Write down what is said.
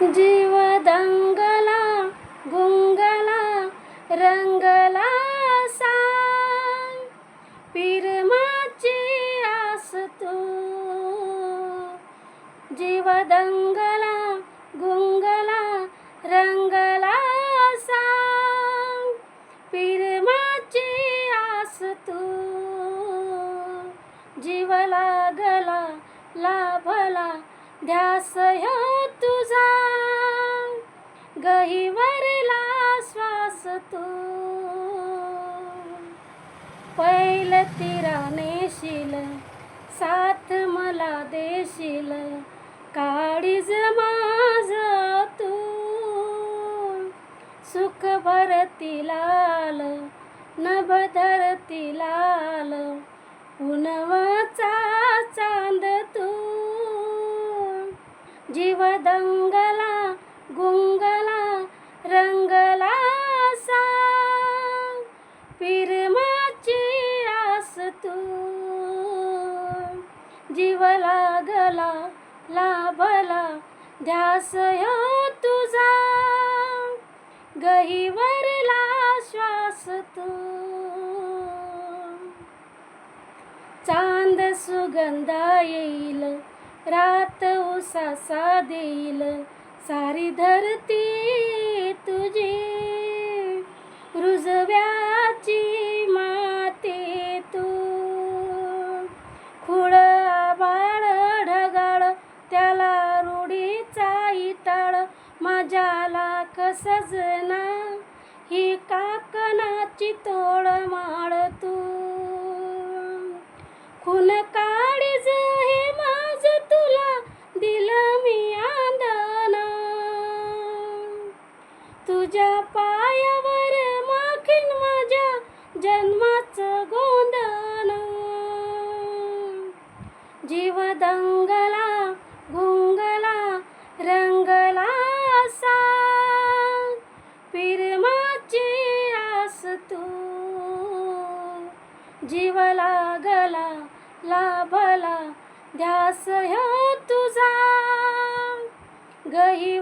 जीव दंगला गुंगला रंगला सांग पिरमाची आस तू जीव दंगला गुंगला रंगला सांग पिरमाची आस तू जीव लागला लाभला ध्यास ह्या गहिवरला श्वास तू। पैल तिरानेशील साथ मला देशील काळीज माझ तू। सुख भरती लाल नभ धरती लाल उन्हवाचा चांद तू। जीव दंगला गुंग जीव लागला लाभला ध्यास यो तुझा. गहीवरला श्वास तू. चांद सुगंधा येईल रात उसासा देईल सारी धरती तुझी. माझ्याला कसजना सजना ही काकणाची तोड माळ तू. खून काळीज हे माझ तुला दिलं मी आंदना तुझ्या पायावर माखीन माझ्या जन्माचं गोंधळ. जीव लागला लाभला ध्यास ह्यो तुझा. गही